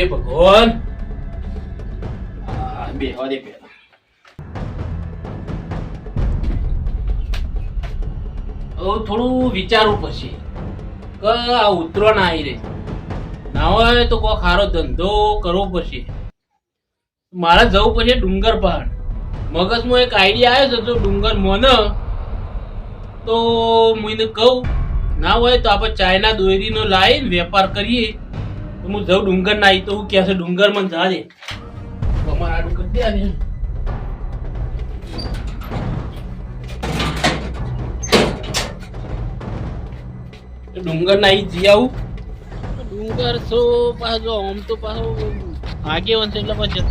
હે ભગવાન. પેલા થોડું વિચારવું પડશે. કે આ ઉતરણ આવી રહી. ના હોય તો કોઈ ખારો ધંધો કરવો પડશે. મારે જવું પડશે ડુંગર પહાડ. મગજમાં એક આઈડિયા આવ્યો છે તો ડુંગર મોને. તો હું એને કહું, ના હોય તો આપણે ચાઇના દોરીનો લાવીને વેપાર કરીએ. હું જઉં ડુંગર ના આવી તો હું કહે છે? ડુંગરમાં જા દે. અમારા આડું કરી દે આને. ડુંગર ના આવી જી આવું. ડુંગર છો પાછો આમ તો પાછો આગે છે એટલે પછી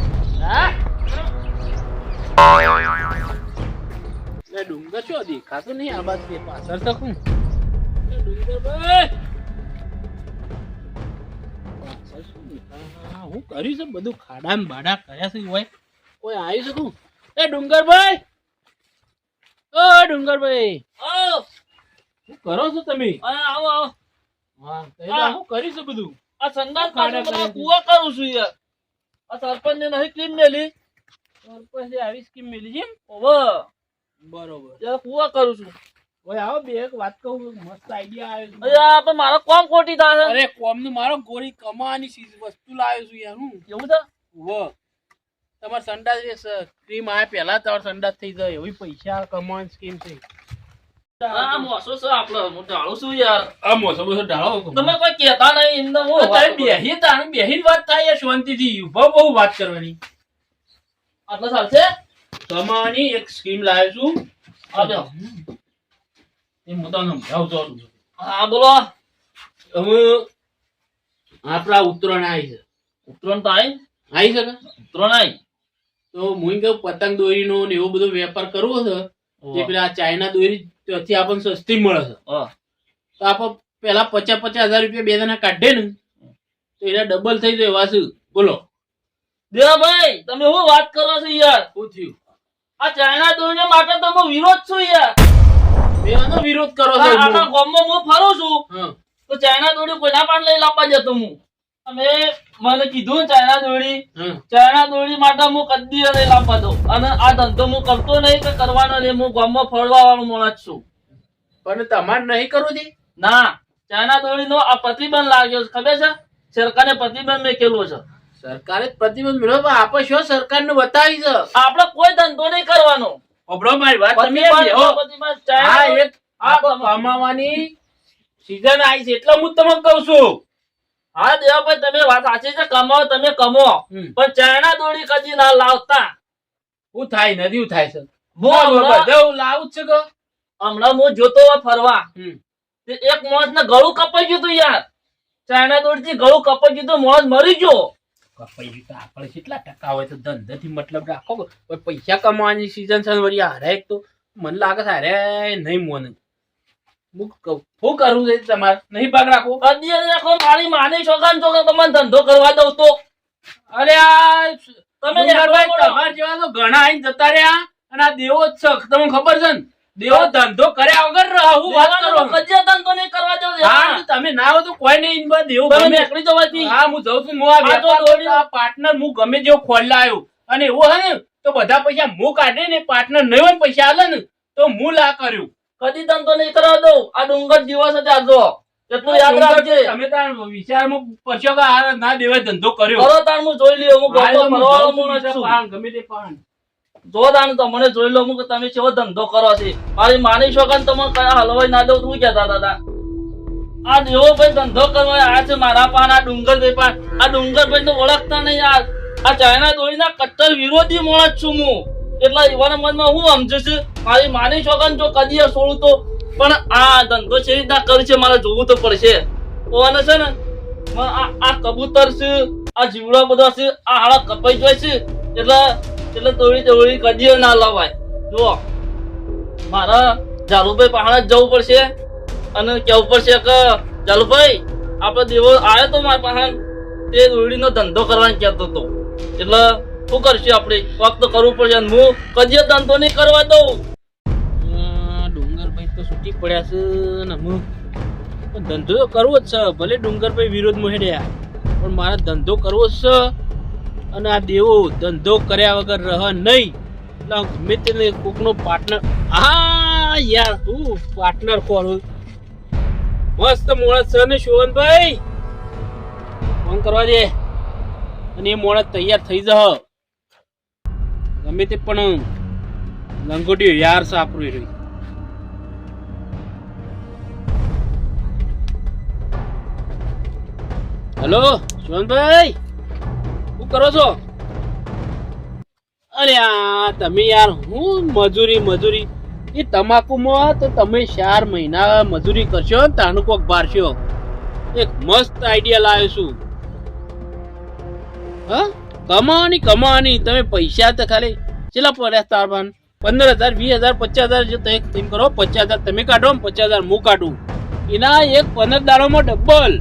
ડુંગર શું દેખાતો નહીં આ બાજુ પાછળ તો હું ડુંગર ભાઈ! દેખાય? હું કર્યું છે બધું ખાડા ને બાડા કર્યા છે હોય કોઈ આવ્યું છે તું એ ડુંગરભાઈ! ઓ ડુંગરભાઈ! શું કરો છો તમે? આવો આવો. હા. કહી કર્યું છે બધું? આ છે. કૂવા કરું છું યાર. આ સરપંચ ને નહીં ક્લીન મેલી. સરપંચ આવી સ્કીમ મિલી છે એમ? બરોબર. કૂવા કરું છું. ઓય આવો બે એક વાત કહું મસ્ત આઈડિયા આવ્યો અરે આ પણ મારો કોમ ખોટી થાય છે. અરે કોમનું મારો ગોળી કમાવાની ચીજ વસ્તુ લાવ્યો છું યાર હું. એવું છે? વો તમારે સંડાસ જે ક્રીમ આવે પહેલા તમારે સંડાસ થઈ જાય એવી પૈસા કમાવાની સ્કીમ છે. આ મોસો છે આપડે હું ઢાળું છું યાર. આ મોસો બોસો ઢાળો તમે કોઈ કહેતા નહીં એમને હું તમે વાત કરું. બેહી વાત થાય શાંતિથી. બહુ વાત કરવાની. આટલા સાલ છે? કમાવાની એક સ્કીમ લાવ્યો છું. આવ્યો. એ હું તમને સમજાવું હા બોલો. હવે આપણા ઉત્તરાયણ આવી છે. ઉતરણ તો આઈ આવી છે કે? ઉતરણ તો હું કહું પતંગ દોરીનો ને એવો બધો વેપાર કરવો છે તે પેલા ચાઇના દોરી ત્યાંથી આપણને સસ્તી મળે છે. તો આપણે પેલા પચાસ પચાસ હજાર રૂપિયા બે જણા કાઢે ને તો એના ડબલ થઈ જાય વાસુ બોલો. દેવાભાઈ તમે શું વાત કરો છો યાર? શું થયું? આ ચાઇના દોરીને માટે તમે વિરોધ છો યાર. આનો વિરોધ કરો છો આખા ગામમાં હું ફરું છું. તો ચાઇના દોડી કોઈના પણ લઈ લાવવા જતો હું. તમે મને કીધું ચાઇના દોડી ચાઇના દોડી માટે હું કદી લઈ લાવવા દઉં અને આ ધંધો હું કરતો નહીં કે કરવાનો નહીં. હું ગામમાં ફરવા વાળો માણસ છું. પણ તમારે નહીં કરવું છે ના. ચાઇના દોરીનો આ પ્રતિબંધ લાગ્યો છે. ખબર છે? સરકારે પ્રતિબંધ મેકેલો છે. સરકારે પ્રતિબંધ મેળવ્યો પણ આપણે શું સરકારને બતાવી છે? આપણે કોઈ ધંધો નહીં કરવાનો. મારી વાત તમે હા દોરી- એક આ કમાવાની સીઝન આવી છે એટલે હું તમને કહું છું. હા દેવાભાઈ તમે વાત સાચી છે કમાઓ તમે કમો. પણ ચાઇના દોરી કદી ના લાવતા. શું થાય નથી થાય છે. હું લાવું છે કે. હમણાં હું જોતો ફરવા. એક માણસ ને ગળું કપાઈ ગયું તું યાર. ચાઇના દોડી થી ગળું કપાઈ ગયું તો માણસ મરી ગયો. ગયું તો આપણે કેટલા ટકા હોય તો ધંધાથી મતલબ રાખો પૈસા કમાવાની સિઝન છે વળી હારે એક તો મને લાગે છે હારે નહીં મોને હું શું કરવું છે તમારે? નહીં ભાગ રાખો કદી રાખો મારી માની છોકરા છોકરા તમને ધંધો કરવા દઉં તો. અરે આ તમે તમારા જેવા તો ઘણા આઈને જતા રહ્યા અને આ દેવો જ છે. તમને ખબર છે ને? દેવો ધંધો કર્યા વગર હું વાત કરો. કદી ધંધો નહીં કરવા હા તમે ના હો તો કોઈ નહીં બસ દેવો તમે એકલી તો વાતી હા હું જઉં છું હું આ વેપાર પાર્ટનર હું ગમે જેવો ખોલ્લા આવ્યો અને એવું હે ને તો બધા પૈસા હું કાઢે ને પાર્ટનર નહીં હોય પૈસા આલે ને તો હું લા કર્યું. કદી ધંધો નહીં કરવા દઉં. આ ડુંગર દિવસ જ. આજો એટલું યાદ રાખજે. તમે તાર વિચારમાં પછો કે આ ના દેવાય ધંધો કર્યો. કરો તાર હું જોઈ લ્યો હું ગમે તે પાન. જો તાણ તમને જોઈ લો કે તમે કેવો ધંધો કરો છે? મારી માની છોકરા તમે કયા હલવાઈ ના દઉં તું કહેતા દાદા? આ જેવો ભાઈ ધંધો કરવા આ છે મારા પાન આ ડુંગર ભાઈ પાન આ ડુંગર ભાઈ તો ઓળખતા નહીં યાર. આ ચાઇના દોરીના કટ્ટર વિરોધી માણસ છું હું. એટલા યુવાના મનમાં હું સમજુ છું? મારી માની છોકરા જો કદી છોડું તો. પણ આ ધંધો છે રીતના કરી છે, મારે જોવું તો પડશે. ઓને છે ને આ કબૂતર છે, આ જીવડા બધા છે, આ હાડા કપાઈ જાય છે. એટલે એટલે દોડી દોડી કદી ના લવાય. જુઓ, મારા જાલુભાઈ પહાડ જ જવું પડશે અને કેવું પડશે કે, જાલુભાઈ, આપણે દેવો આવ્યો તો મારા પહાણ તે દોડીનો ધંધો કરવાનો કહેતો હતો. એટલે શું કરશું આપણે? કોક તો કરવું પડશે હું કદી ધંધો નહીં કરવા દઉં. ડુંગરભાઈ તો છૂટી પડ્યા છે ને હું ધંધો તો કરવો જ છે. ભલે ડુંગરભાઈ વિરોધમાં હેડ્યા, પણ મારે ધંધો કરવો જ છે. અને આ દેવો ધંધો કર્યા વગર રહ નહીં. એટલે ગમે તેને કોકનો પાર્ટનર હા, યાર હું પાર્ટનર ખોલું મસ્ત મોણસ છે ને શોભનભાઈ ફોન કરવા દે. અને એ મોણસ તૈયાર થઈ જહ ગમે તે પણ લંગોટીઓ યાર સાપરું રહ્યું હેલો શોનભાઈ કરો છો? અરે આ તમે યાર, હું મજૂરી મજૂરી. એ તમાકુમાં તો તમે ચાર મહિના મજૂરી કરશો ને તાનું ભારશો એક મસ્ત આઈડિયા લાવ્યો છું. હા? કમાવાની કમાવાની. તમે પૈસા તો ખાલી કેટલા પડ્યા તારબાન પંદર હજાર વીસ હજાર, પચાસ હજાર જો તેમ કરો, પચાસ હજાર તમે કાઢો પચાસ હજાર હું કાઢું. એના એક પંદર દાડોમાં ડબલ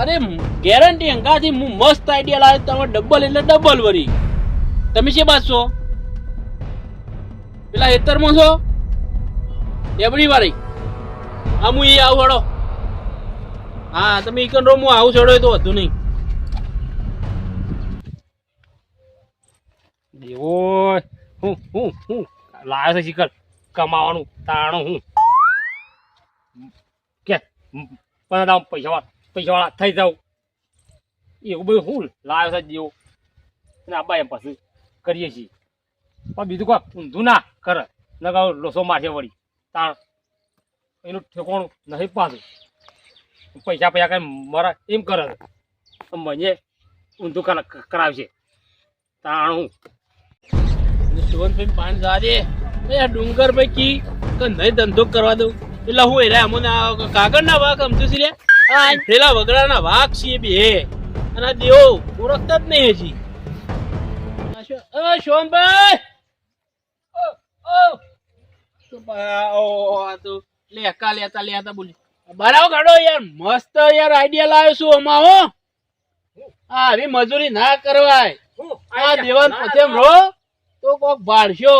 અરે ગેરંટી અંગાથી હું મસ્ત આઈડિયા લાવ્યો તમે ડબલ એટલે ડબલ વરી તમે છે બાદ છો? પેલા હેતરમાં છો? એબડી વાળી હા, હું એ આવું હડો. હા, તમે ઈકન રો હું આવું છોડો તો વધુ નહીં. દેવો, હું હું હું. લાયો છે શિખર. કમાવાનું, તાણું, હું. કે પણ પૈસા વાળા. પૈસા વાળા થઈ જાવ એવું બધું હું લાયો છે દેવો અને આબા એમ પછી કરીએ છીએ પણ બીજું કોઈ ઊંધું ના કરે લગાવ લોસો મારશે વળી તાણ એનું ઠેકોણું નહીં પાછું પૈસા પૈસા કઈ મરા એમ કરે મને ઊંધું કરા- કરાવશે તાણું હું સુવનભાઈ પાણી જવા દે એ ડુંગર પૈકી કે નહીં ધંધો કરવા દઉં એટલે હું એરા અમને કાગળ ના વાક સમજુ છે પેલા વગડાના વાઘ છીએ બે. અને દેવો ઓળખતા જ નહીં હજી. શોનભાઈ લેકા લેતા લેતા બોલી. બરાબર કાઢો યાર. મસ્ત યાર આઈડિયા લાવ્યો છું હો. હા હવે મજૂરી ના કરવાય. આ દેવાન પછેમ રો તો કોક ભાડશો.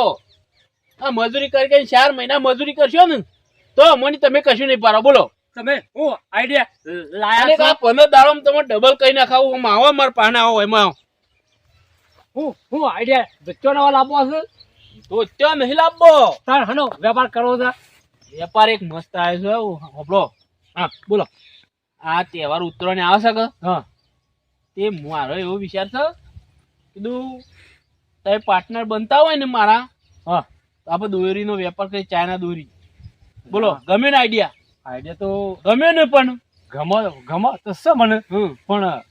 આ મજૂરી કરી ચાર મહિના મજૂરી કરશો ને, તો મને તમે કશું નહીં પાડો. બોલો. તમે હું આઈડિયા લાયા આ છો? પંદર દાડો તમે ડબલ કઈ નાખાવું આમાં આવો મારા પાના આવો એમાં. હું હું આઈડિયા બચ્ચો નવા લાવવો છે તો ત્યાં નહીં લાવવો. તાર હનો વેપાર કરવો છે? વેપાર એક મસ્ત આવે છે હોપડો હા બોલો. આ તહેવાર ઉતરવાને આવે છે કે? હા. તે મારો એવો વિચાર છે કીધું તમે પાર્ટનર બનતા હોય ને મારા હા. આપણે દોરીનો વેપાર કરી ચાઇના દોરી. બોલો ગમે ને આઈડિયા આઈડિયા તો ગમે ને પણ ગમો ગમો તો શું મને. પણ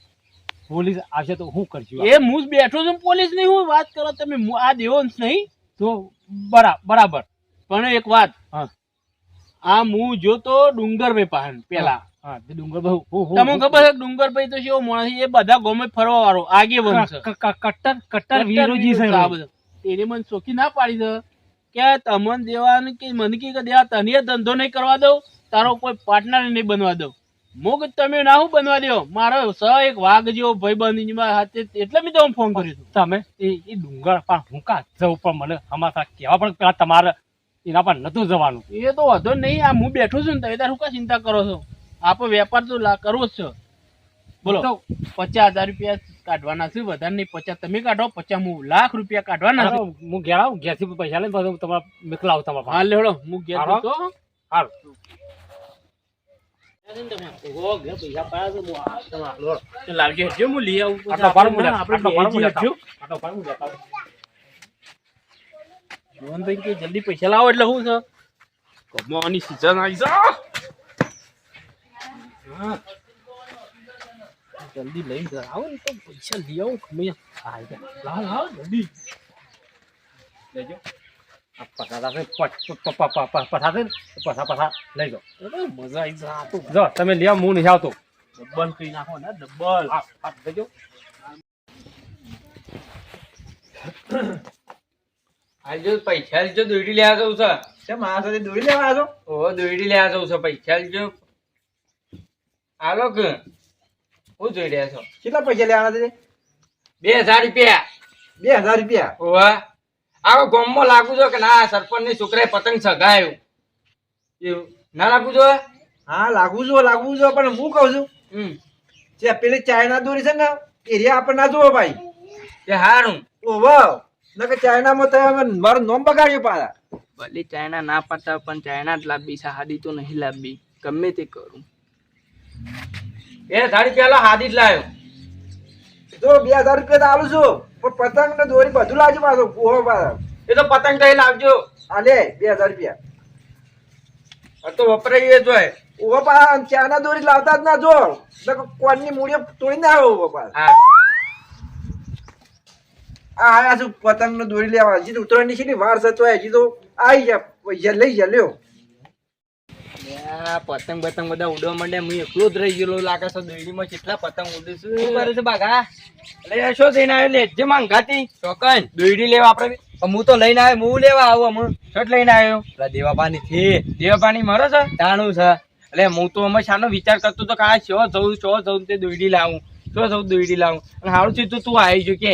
પોલીસ આવશે તો હું કરશું એ હું જ બેઠો છું પોલીસ નહીં હું વાત કરો તમે આ દેવો નહીં. તો બરાબર. પણ એક વાત. આ હું જોતો ડુંગર ભાઈ પાસે પેલા. ડુંગરભાઈ તમને ખબર છે ડુંગરભાઈ તો માણસ એ બધા ગમે ફરવા વાળો આગે કટ્ટર કટ્ટર વિરોધી છે આ બધો. તેને મને ચોખી ના પાડી દે કે તમને દેવાનું કે મને કે દેવા તને ધંધો નહીં કરવા દઉં? તારો કોઈ પાર્ટનર નહીં બનવા દઉં. મુક તમે ના હું બનવા દો મારો સ એક વાઘ જેવો ભાઈ બંધ હાથે એટલે મેં તમને ફોન કર્યો તમે એ ડુંગર પણ હું કા જવું પણ મને અમારા કેવા પણ પેલા તમારે એના પર નતું જવાનું. એ તો વધો નહીં આ હું બેઠું છું ને તમે તાર કા ચિંતા કરો છો? આપણે વેપાર તો કરવો જ છે. બોલો. તો પચાસ હજાર રૂપિયા કાઢવાના છે વધારે નહીં પચાસ તમે કાઢો પચાસ હું લાખ રૂપિયા કાઢવાના છે. હું ઘેર આવું ઘેરથી પૈસા લઈને પાછું તમારા મોકલાવું તમારા પાસે. હા લેવડો હું ઘેર હાલો. લઈ જલ્દી પૈસા લાવો એટલે શું છે કમાવાની સીઝન આવી છે જલ્દી લઈને ઘર આવો ને તો પૈસા લઈ આવો. આ લાવ લાવ જલ્દી લેજો. આ પસાર થશે, પ- પ- પ- પ- પ- પસાર થશે ને, તો પસાર પસાર લઈ જાઓ. મજા આવી જો તમે લ્યો હું નહીં આવતો. ડબ્બલ કરી નાખો ને ડબ્બલ હાલજો પૈસા લેજો દોડી લેવા જવું છે. કેમ આ સાથે દોરી લેવા છો? ઓહો દોડી લેવા જવું છે પૈસા લેજો હાલો કે હું જોઈ રહ્યા છો? કેટલા પૈસા લેવાના છે? બે હજાર રૂપિયા. બે હજાર રૂપિયા? ઓહો આવો ગોમમાં લાગુ છો કે ના સરપંચની છોકરાએ પતંગ સગાયું. એવું. ના લાગુ છો હા લાગુ છો લાગુ છો પણ હું કહું છું. હમ. જે પેલી ચાઇના દોરી છે ને એરિયા આપણને ના જોવો ભાઈ. એ હારું. ઓહો. નકે ચાઇનામાં તો અમે મારું નામ બગાડ્યું પાછા. ભલે ચાઇના ના પાડતા પણ ચાઇના જ લાવવી છે હાદી તો નહીં લાવવી ગમે તે કરું. એ ધાડી પેલા હાદી જ લાવ્યો જો બે હજાર રૂપિયા તો આલું છું. પણ પતંગ ને દોરી બધું લાવજો પાછો ઓહો પાછો. એ તો પતંગ કઈ લાવજો. આ લે બે હજાર રૂપિયા. આ તો વપરાય જોય ઓહો પાછા ચાના દોરી લાવતા જ ના જો. કોણની મૂળીઓ તોડી ના આવે ઊભો પા. આ આયા છું પતંગ નો દોરી લેવા. હજી ઉતરણ ઉતરવાની છે ને વાર સતો હજી તો આવી જા પૈસા લઈ જા લ્યો. આ પતંગ પતંગ બધા ઉડવા માંડે હું એકલો જ રહી ગયેલો લાગે છે. દોડીમાં કેટલા પતંગ ઉડે છે. શું કરે છે બાગા? એટલે શું થઈને આવ્યો? લે જે માંગાતી. ચોકન. દોડી લેવા આપણે હું તો લઈને આવ્યો હું લેવા આવું અમે શર્ટ લઈને આવ્યો. પેલા દેવાપાની છે દેવા પાણી મારો છે? જાણું છે. એટલે હું તો અમે શાનો વિચાર કરતો તો કે શો જવું શો જવું તે દોડી લાવું. શો જવું દોડી લાવું. અને સારું થયું તું આવી જો કે.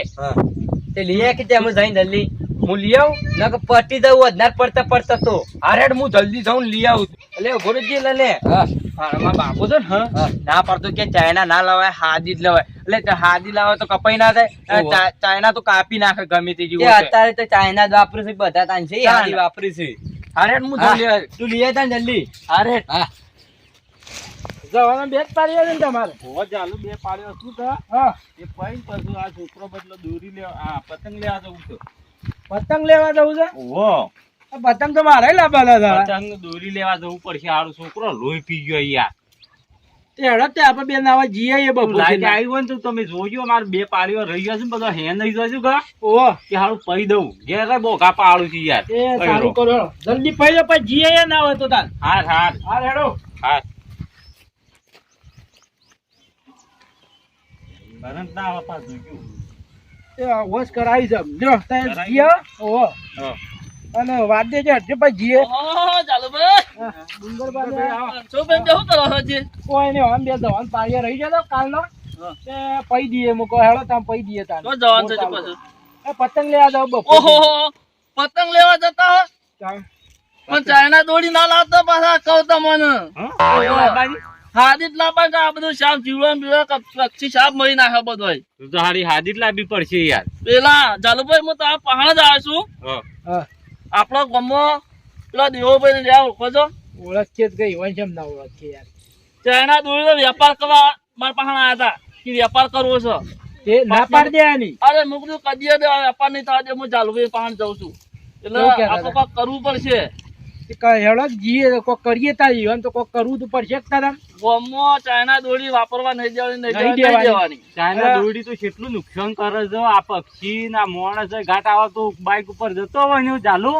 તે લઈએ કે અમે જઈને જલ્દી હું લઈ આવું? ના કે પટી દઉં અધનાર પડતા પડતા તો. અરે હું જલ્દી જાઉં લઈ આવું. એટલે ગુરુજી લે મારા બાપુ છે ને. ના પડતો કે ચાઇના ના લવાય હાદી જ લવાય. એટલે તે હાદી લાવે તો કપાઈ ના થાય ચાઇના તો કાપી નાખે ગમે તે જેવું અત્યારે તો ચાઇના જ વાપરું છે બધા તાન છે. હાદી વાપરે છે. અરે હું જલ્દી તું લઈ તા ને જલ્દી. અરે જવાના બે પાડ્યો છે ને તમારે. હોવા ચાલુ બે પાડ્યો. શું થા? હા. એ પૈન પાછું આ છોકરો બદલો દોરી લેવા આ પતંગ લેવા જવું છે. પતંગ લેવા જવું છે? ઓહો પતંગ તો મારે લાવવાના હતા પતંગ દોરી લેવા જવું પડશે હારો છોકરો લોહી પી ગયો યાર તે આપણે બે નાવા જઈએ એ બપોર લાઈટ આવી હોય તો તમે જોજો મારે બે પાડીઓ રહી ગયા છે હે નહીં કા ઓહો. કે હારું પઈ દઉં. ઘેર કઈ બોકા પાડું છું યાર. એ સારું કરો. જલ્દી એ ના હોય તો તાર. હાર હાર. હા હેડો. હાર. કરંટ ના આવે પાછું વોશ કરાવી છે. જો તાર જઈએ ઓહો અને વાત દેજે હટજે ભાઈ જીએ. ઓહો, ચાલો ભાઈ. હા, ડુંગર બાજુ આવો. બેન જો કરો છો હજી? કોઈ ને આમ બે જવાન પાડીએ રહી જતો કાલનો. તે પૈ દઈએ મૂકો હેડો તામ પૈ દઈએ તાન તો જવાન છે પાછું? એ પતંગ લેવા જાવ બપોર ઓહો પતંગ લેવા જતા હો? પણ ચાઇના દોડી ના લાવતા પાછા કહું તમને. હા? હાદી જ લાવવા કે આ બધું શાક જીવન પક્ષી સાફ મળી નાખે બધો તું તો હારી હાદી જ લાવવી પડશે યાર. પેલા જાલુભાઈ હું તો આ પહાણ જ આવ્યો છું. આપણો ગમો પેલા દેવોભાઈ ને જ્યાં ઓળખો છો? ઓળખીએ જ ગઈ વંશમ ના ઓળખીએ યાર. તેના દોડીનો વેપાર કરવા મારા પહાણ આવ્યા હતા કે વેપાર કરવો છે. એ ના પાડી દેવાની. અરે મુક કીધું કદી દે વેપાર નહીં થવા દે હું જાલુભાઈ પહાણ જઉં છું. એટલે આપણે કરવું પડશે. હેડો જઈએ તો કોક કરીએ તારી જીવન તો કોક કરવું તો પડશે તારા. ગામમાં ચાઇના દોડી વાપરવા નહીં દેવાની નહીં નહીં દેવાની, નહીં દેવાની. દેવાની. ચાઇના અરે. તો કેટલું નુકસાન કરે છે. આ પક્ષી ના માણસ ઘાટ આવે તો બાઇક ઉપર જતો હોય ને ચાલુ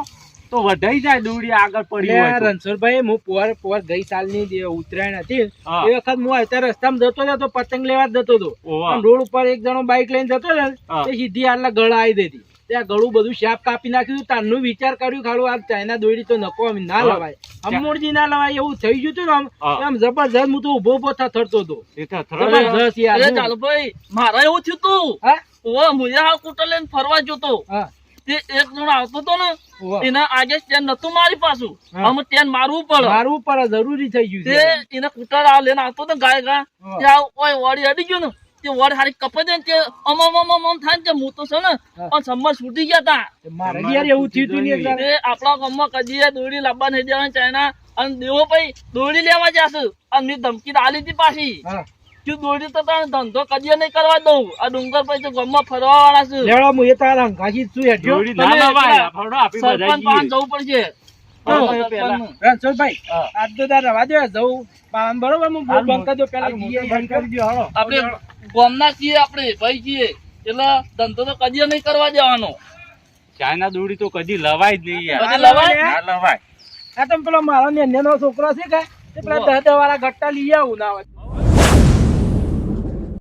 તો વધાઈ જાય દોડી આગળ પડી હોય રણછોડભાઈ હું પોર પોર ગઈ સાલની જે ઉત્તરાયણ હતી એ વખત હું અત્યારે રસ્તામાં જતો હતો તો પતંગ લેવા જતો હતો. રોડ ઉપર એક જણો બાઇક લઈને જતો હતો સીધી આટલા ગળા આવી દેતી ત્યાં ગળું બધું શાપ કાપી નાખ્યું તારનું વિચાર કર્યું ખાલું આ ચાઇના દોરી તો નકો આમ ના લવાય. અમૂળજી ના લવાય એવું થઈ ગયું હતું ને આમ. આમ જબરજસ્ત હું તો ઊભો ઊભો થરતો હતો. એ તો થરડે. જબરજસ્ત યાર અરે હું- જાલુભાઈ એવું થયું તું. હા? ઓ મુજે હાલ કૂટર લઈને ફરવા જતો તે. એક જણ આવતો હતો ને. એના આગે સ્ટેન્ડ નતું મારી પાછું. આમ સ્ટેન્ડ મારવું પડે. મારવું પડે જરૂરી થઈ ગયું તે છે એને કૂટર આવ લઈને આવતો તો ગાય ગા. ત્યાં ઓય વાડી અડી ગયું ને તે વાડી હારી કપાઈ દે તે અમ અમ અમ થાય ને તે હું તો છે ને પણ સમર છૂટી ગયા તા. મારે યાર એવું થયું તું ને આપણા ગામમાં કદી દોડી લાંબા નહીં દેવાની ચાઇના અને દેવો ભાઈ દોડી લેવા જશે. અને મેં ધમકી આલી હતી પાછી. તું દોડી તો તારે ધંધો કદી નહીં કરવા દઉં. આ ડુંગર પછી તો ગામમાં ફરવા વાળા છે. લેવડો હું એ તારા હંગાજી છું હેઠ્યો. દોડી ના લવાય. એકલા આપી સરપંચ પાસે જવું પડશે. રણછોડભાઈ આજ તો તાર રવા દે જવું. પાવન બરોબર હું બોલ બંધ કરજો પેલા બંધ કરજો હાલો. આપણે ગોમના છીએ આપણે ભાઈ છીએ. એટલે ધંધો તો કદી નહીં કરવા દેવાનો. ચાઇના દોડી તો કદી લવાય જ નહીં યાર. કદી લવાય? ના લવાય. આ તમે પેલો મારો નેનો છોકરો છે કે તે પેલા દહ દહ વાળા ગટ્ટા લઈ આવું ના હોય